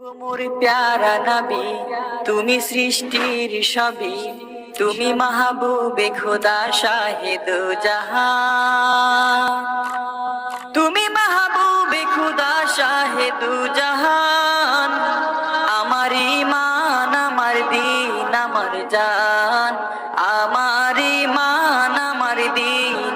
মোর প্যারা নবী, তুমি সৃষ্টির সবই তুমি মাহবুবে খোদা শাহেদ জাহান। তুমি মাহবুবে খুদা শাহেদ জাহান, আমার ইমান আমার দিন, আমার জান, আমার ইমান আমার দিন।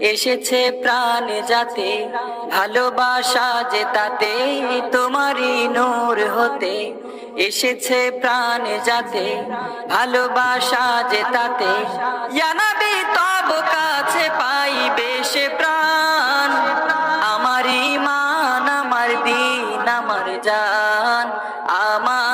এসেছে প্রাণ যাতে, ভালোবাসা যে তাতে তোমারই নোর হতে। এসেছে প্রাণ যাতে, ভালোবাসা যে তাতে জানাবি তব কাছে পাইবে সে প্রাণ। আমার ইমান আমার দিন, আমার জান, আমার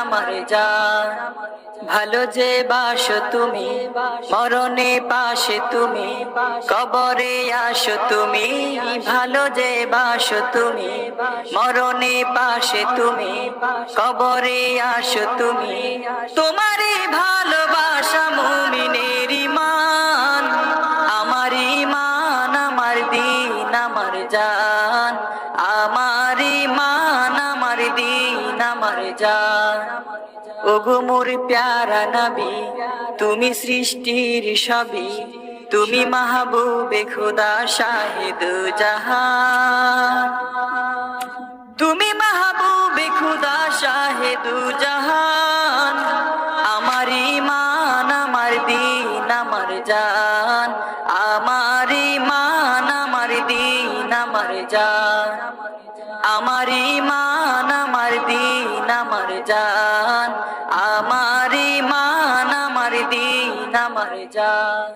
আমার জান ভালো যে বাসো তুমি, মরণে পাশে তুমি, কবরে আসো তুমি। ভালো যে বাসো তুমি, মরণে পাশে তুমি, কবরে আসো তুমি। তোমারই ভালোবাসা মুমিনের ইমান, আমার ইমান, আমার দিন, আমার জান। আমার ইমান আমার জান ওগো মোর প্যারা নবী, তুমি সৃষ্টির সবই তুমি মাহবুবে খোদা শাহেদ জাহান। তুমি মাহবুবে খুদা শাহেদ জাহান। আমার ইমান আমার দিন, আমার জান। আমার ইমান আমার দিন। আমার জান আমার ইমান আমার দিন, আমার জান। আমার ইমান আমার দিন, আমার জান।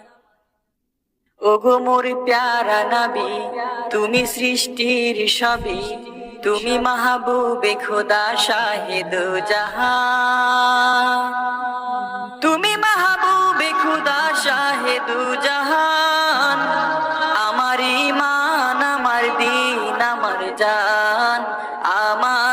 ওগো মোর প্যারা নবী, তুমি সৃষ্টির সবই তুমি মাহবুবে খোদা শাহেদ জাহান। তুমি মাহবুবে খুদা শাহেদ জাহান। জান আমার